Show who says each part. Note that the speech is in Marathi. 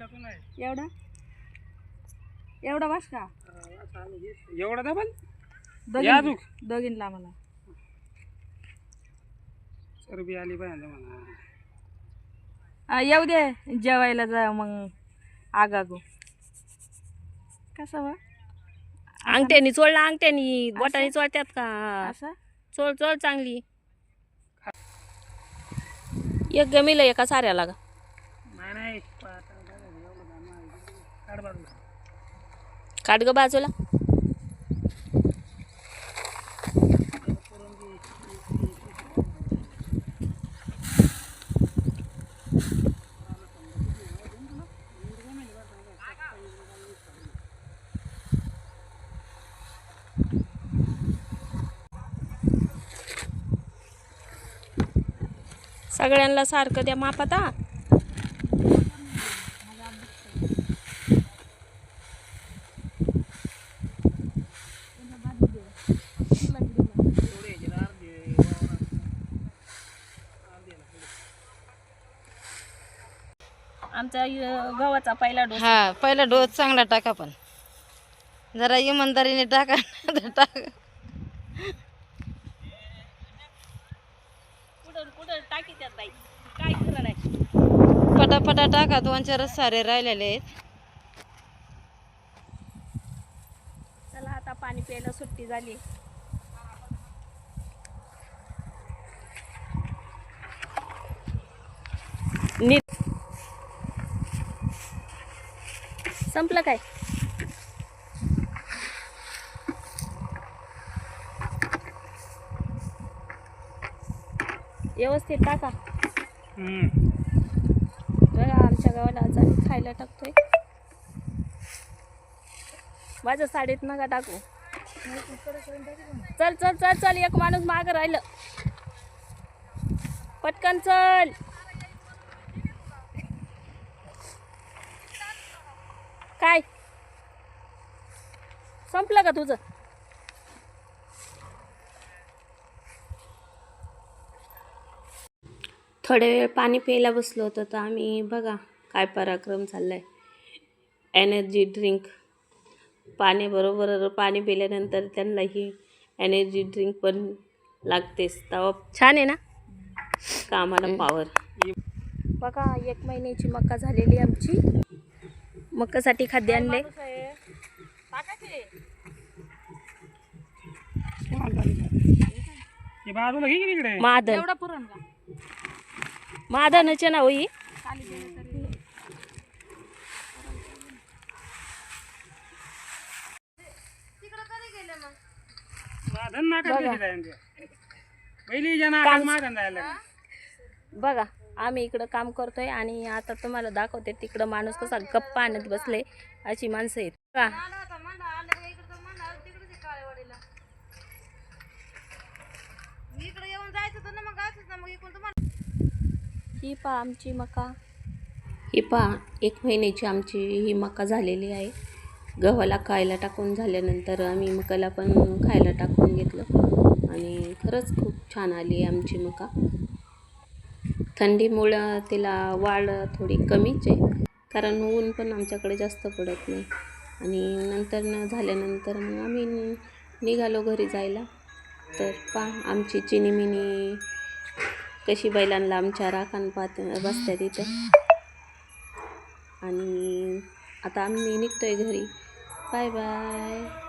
Speaker 1: एवढा? एवढा वास का?
Speaker 2: एवढा
Speaker 1: दोघीं-
Speaker 2: या.
Speaker 1: दोघींना मला
Speaker 2: चरबी आली पाहिजे
Speaker 1: आ, येऊ दे जेवायला जा मग. आगागो. कसं वा?
Speaker 3: अंगठ्यानी चोळला अंगठ्यानी. बोटाने चोळत्यात का?
Speaker 1: असं?
Speaker 3: चोळ चोळ चांगली. एक गमीला एका साऱ्याला. का
Speaker 2: नाही बघा, एवढं दाणं आहे. काढ
Speaker 3: गं ग बाजूला. सगळ्यांना सारखं द्या मापात हा आमचा गव्हाचा पहिला डोस.
Speaker 4: हा पहिला डोस चांगला टाका पण. जरा इमानदारीने टाका टाका.
Speaker 3: कुठं कुठं टाकी त्यात बाई? काय खरं नाही
Speaker 4: पटापटा टाका दोन चारच सारे राहिलेले आहेत.
Speaker 3: चला आता पाणी प्यायला सुट्टी झाली. संपलं काय? व्यवस्थित टाका. बघा आमच्या गावाला आज आम्ही खायला टाकतोय. माझ्या साडीत नका टाकू. चल चल चल चल एक माणूस माग राहिलं. पटकन चल. काय? संपलं का तुझं? थोड्या वेळ पाणी प्यायला बसलो होतो तर आम्ही बघा काय पराक्रम चाललाय. एनर्जी ड्रिंक पाण्याबरोबर पाणी पिल्यानंतर त्यांना ही एनर्जी ड्रिंक पण लागतेच. तेव्हा छान आहे ना? कामाला पावर बघा एक महिन्याची मका झालेली आमची. मकासाठी खाद्य आणले.
Speaker 2: हे
Speaker 3: मादन.
Speaker 1: एवढा पुरण का?
Speaker 3: मादनच ना होई
Speaker 2: माधन नाका कशी जाईन ते? पहिली जना माधन जायला लागली.
Speaker 3: बघा. आम्ही इकडं काम करतोय आणि आता तुम्हाला दाखवते तिकडं माणूस कसा गप्पा आणत बसले अशी माणसं आहेत. का ही पा आमची मका. ही पा एक महिन्याची आमची ही मका झालेली आहे. गव्हाला खायला टाकून झाल्यानंतर आम्ही मकाला पण खायला टाकून घेतलं. आणि खरंच खूप छान आली आहे आमची मका. थंडीमुळं तिला वाढ थोडी कमीच आहे. कारण ऊन पण आमच्याकडे जास्त पडत नाही. आणि नंतर न झाल्यानंतर मग आम्ही निघालो घरी जायला. तर पा आमची चिनीमिनी कशी बैलांना आमच्या राखान पाहत बसत्या तिथं आणि आता आम्ही निघतोय घरी. Bye bye.